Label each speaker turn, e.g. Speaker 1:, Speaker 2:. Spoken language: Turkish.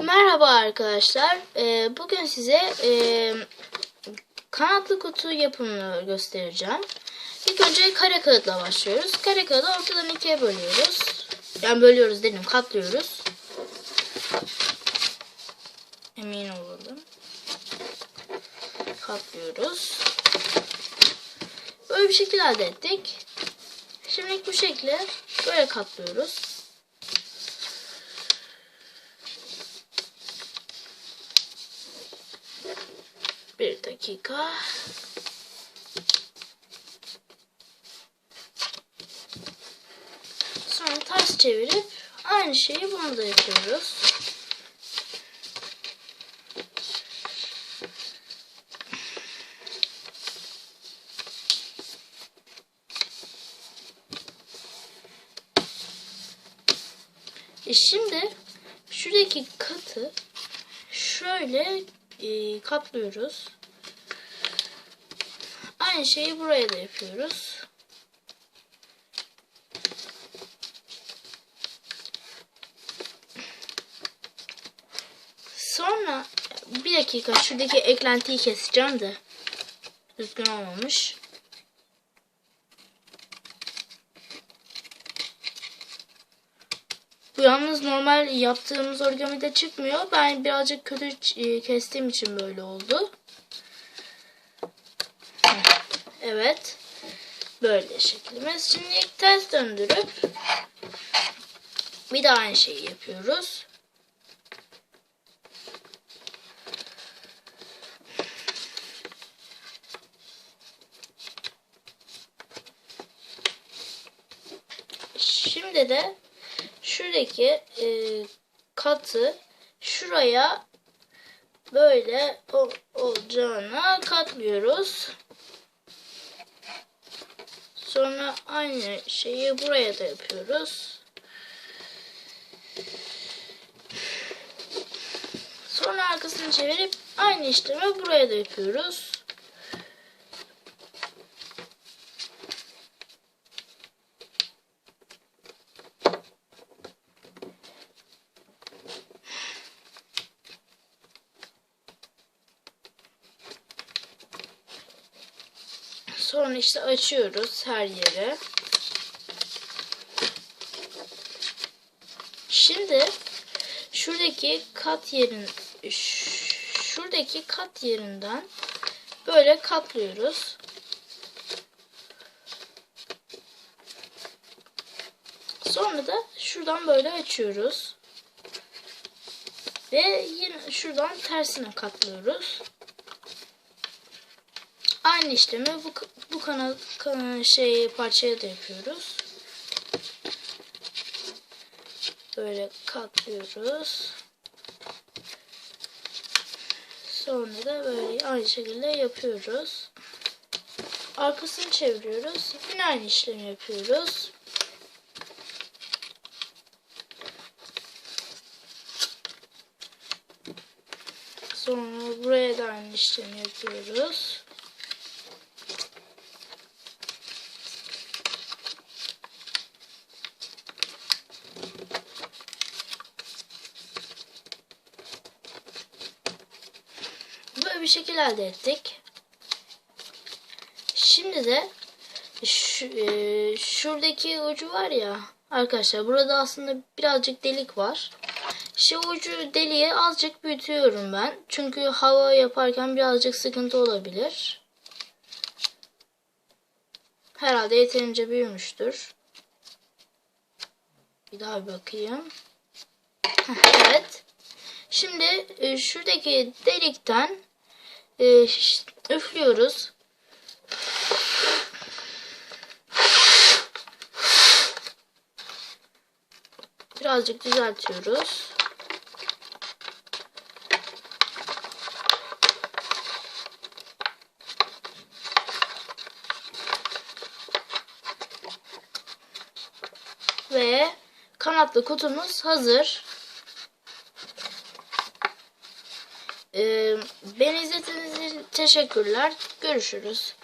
Speaker 1: Merhaba arkadaşlar. Ee, bugün size e, kanatlı kutu yapımını göstereceğim. İlk önce kare kağıtla başlıyoruz. Kare kağıdı ortadan ikiye bölüyoruz. Yani bölüyoruz dedim, katlıyoruz. Emin olalım. Katlıyoruz. Böyle bir şekil elde ettik. Şimdi bu şekli böyle katlıyoruz. Bir dakika. Sonra ters çevirip aynı şeyi bunu da yapıyoruz. E şimdi şuradaki katı şöyle e, katlıyoruz. Aynı şeyi buraya da yapıyoruz. Sonra bir dakika şuradaki eklentiyi keseceğim de düzgün olmamış. Bu yalnız normal yaptığımız origamide çıkmıyor. Ben birazcık kötü e, kestiğim için böyle oldu. Evet. Böyle şeklimiz. Şimdi ilk ters döndürüp bir daha aynı şeyi yapıyoruz. Şimdi de şuradaki e, katı şuraya böyle ol, olacağına katlıyoruz. Sonra aynı şeyi buraya da yapıyoruz. Sonra arkasını çevirip aynı işlemi buraya da yapıyoruz. Sonra işte açıyoruz her yere. Şimdi şuradaki kat yerin şuradaki kat yerinden böyle katlıyoruz. Sonra da şuradan böyle açıyoruz. Ve yine şuradan tersine katlıyoruz. Aynı işlemi bu bu kanal, kanal şey parçaya da yapıyoruz. Böyle katlıyoruz. Sonra da böyle aynı şekilde yapıyoruz. Arkasını çeviriyoruz. Yine aynı işlemi yapıyoruz. Sonra buraya da aynı işlemi yapıyoruz. Böyle bir şekil elde ettik. Şimdi de şu, e, şuradaki ucu var ya arkadaşlar burada aslında birazcık delik var. İşte ucu deliği azıcık büyütüyorum ben. Çünkü hava yaparken birazcık sıkıntı olabilir. Herhalde yeterince büyümüştür. Bir daha bir bakayım. evet. Şimdi e, şuradaki delikten e, üflüyoruz. Birazcık düzeltiyoruz. Ve kanatlı kutumuz hazır. Ee, beni izlediğiniz için teşekkürler. Görüşürüz.